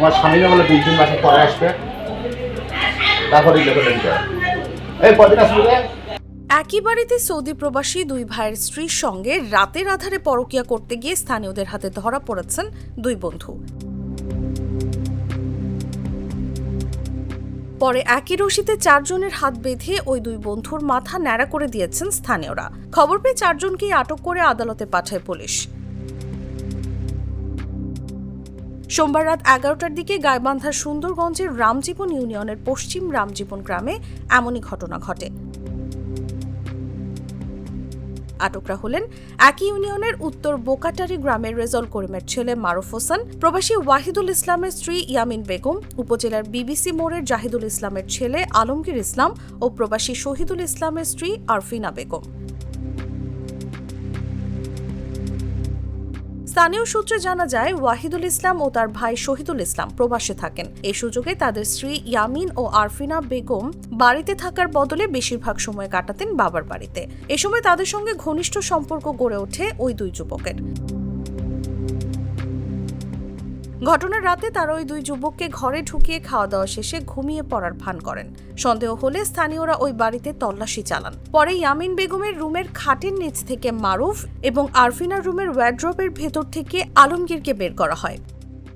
তোমার স্বামীরা বলে দুই তিন মাসের পরে আসবে। তারপরে এই কদিন আসবে একই বাড়িতে সৌদি প্রবাসী দুই ভাইয়ের স্ত্রীর সঙ্গে রাতের আধারে পরকিয়া করতে গিয়ে স্থানীয়দের হাতে ধরা পড়েছেন দুই বন্ধু। পরে একই রশিতে চারজনের হাত বেঁধে ওই দুই বন্ধুর মাথা ন্যাড়া করে দিয়েছেন স্থানীয়রা। খবর পেয়ে চারজনকেই আটক করে আদালতে পাঠায় পুলিশ। সোমবার রাত এগারোটার দিকে গাইবান্ধার সুন্দরগঞ্জের রামজীবন ইউনিয়নের পশ্চিম রামজীবন গ্রামে এমনই ঘটনা ঘটে। আটকরা হলেন একই ইউনিয়নের উত্তর বোকাটারি গ্রামের রেজল করিমের ছেলে মারুফ হোসেন, প্রবাসী ওয়াহিদুল ইসলামের স্ত্রী ইয়ামিন বেগম, উপজেলার বিবিসি মোড়ের জাহিদুল ইসলামের ছেলে আলমগীর ইসলাম ও প্রবাসী শহীদুল ইসলামের স্ত্রী আরফিনা বেগম। স্থানীয় সূত্রে জানা যায়, ওয়াহিদুল ইসলাম ও তার ভাই শহীদুল ইসলাম প্রবাসে থাকেন। এ সুযোগে তাদের স্ত্রী ইয়ামিন ও আরফিনা বেগম বাড়িতে থাকার বদলে বেশিরভাগ সময় কাটাতেন বাবার বাড়িতে। এ সময় তাদের সঙ্গে ঘনিষ্ঠ সম্পর্ক গড়ে ওঠে ওই দুই যুবকের। ঘটনার রাতে তারা ওই দুই যুবককে ঘরে ঢুকিয়ে খাওয়া দাওয়া শেষে ঘুমিয়ে পড়ার ভান করেন। সন্দেহ হলে স্থানীয়রা ওই বাড়িতে তল্লাশি চালান। পরে ইয়ামিন বেগমের রুমের খাটের নিচ থেকে মারুফ এবং আরফিনার রুমের ওয়ার্ড্রপের ভেতর থেকে আলমগীরকে বের করা হয়।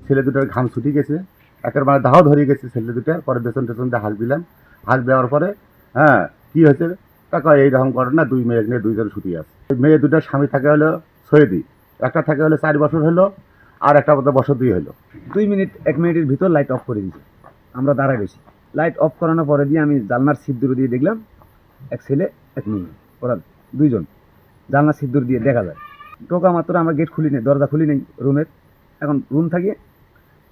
ছেলে দুটোর ঘাম ছুটি গেছে। একের মানে দাহ ধরে গেছে ছেলে দুটার পরে বেতন টেতন দিয়ে হাল দিলাম। হাল দেওয়ার পরে হ্যাঁ কি হয়েছে? টাকা এইরকম না, দুই মেয়ে নিয়ে দুইজন ছুটি আছে। মেয়ে দুটার স্বামী থাকে হলো সৈয়দি। একটা থাকে হলো চার বছর হলো। আর একটা বছর দুই হলো দুই মিনিট, এক মিনিটের ভিতর লাইট অফ করে দিয়েছে। আমরা দাঁড়ায় রয়েছি। লাইট অফ করানোর পরে দিয়ে আমি জানলার সিদ্ধুর দিয়ে দেখলাম, এক ছেলে, এক মেয়ে। ওরা দুইজন। জানলার সিদ্ধুর দিয়ে দেখা যায়। টোকা মাত্র আমরা গেট খুলি নেই, দরজা খুলি নেই রুমের এখন রুম থাকে,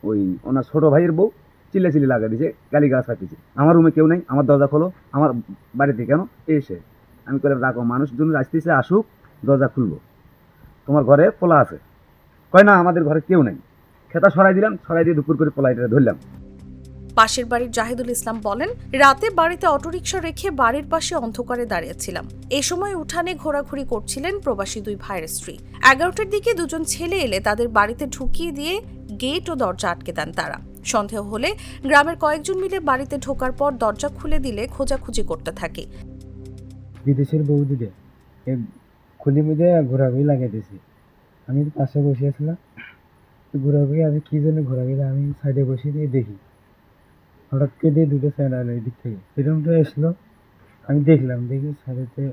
ওই ওনার ছোটো ভাইয়ের বউ চিল্লে চিল্লি লাগা দিয়েছে গালি গাছ কাটিছে আমার রুমে কেউ নেই, আমার দরজা খোলো, আমার বাড়িতে কেন? এসে। আমি বললাম রাখো, মানুষজন আসতেছে, আসুক, দরজা খুলবো। তোমার ঘরে পোলা আছে। কয় না আমাদের ঘরে কেউ নেই। খেতা সরাই দিলাম সরাই দিয়ে দুপুর করে পোলাইটা ধরলাম। পাশের বাড়ির জাহিদুল ইসলাম বলেন রাতে বাড়িতে অটোরিকশা রেখে বাড়ির পাশে অন্ধকারে দাঁড়িয়েছিলাম। এ সময় উঠানে ঘোরাঘুরি করছিলেন প্রবাসী দুই ভাইয়ের স্ত্রী। এগারোটার দিকে দুজন ছেলে এলে তাদের বাড়িতে ঢুকিয়ে দিয়ে গেট ও দরজা আটকে দেন তারা। সন্দেহ হলে গ্রামের কয়েকজন মিলে বাড়িতে ঢোকার পর দরজা খুলে দিলে খোঁজাখুঁজি করতে থাকে। বিদেশের বউ দিকে খুলি মধ্যে ঘোরাঘুরি লাগিয়ে দিয়েছি আমি পাশে বসে আছিলাম, ঘোরাঘুরি আমি কী জন্য ঘোরাঘুরি আমি সাইডে বসে দিয়ে দেখি। হঠাৎ করে দিয়ে দুটো স্যান্ড আলো এদিক থেকে। এরকমটা এসলো। আমি দেখলাম, দেখি সাইডেতে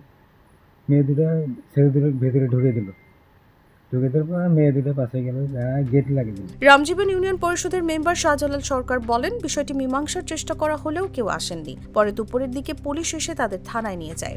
মেয়ে দুটো ছেলে দুটো ভেতরে ঢুকে দিল। রামজীবন ইউনিয়ন পরিষদের মেম্বার শাহজালাল সরকার বলেন, বিষয়টি মীমাংসার চেষ্টা করা হলেও কেউ আসেননি। পরে দুপুরের দিকে পুলিশ এসে তাদের থানায় নিয়ে যায়।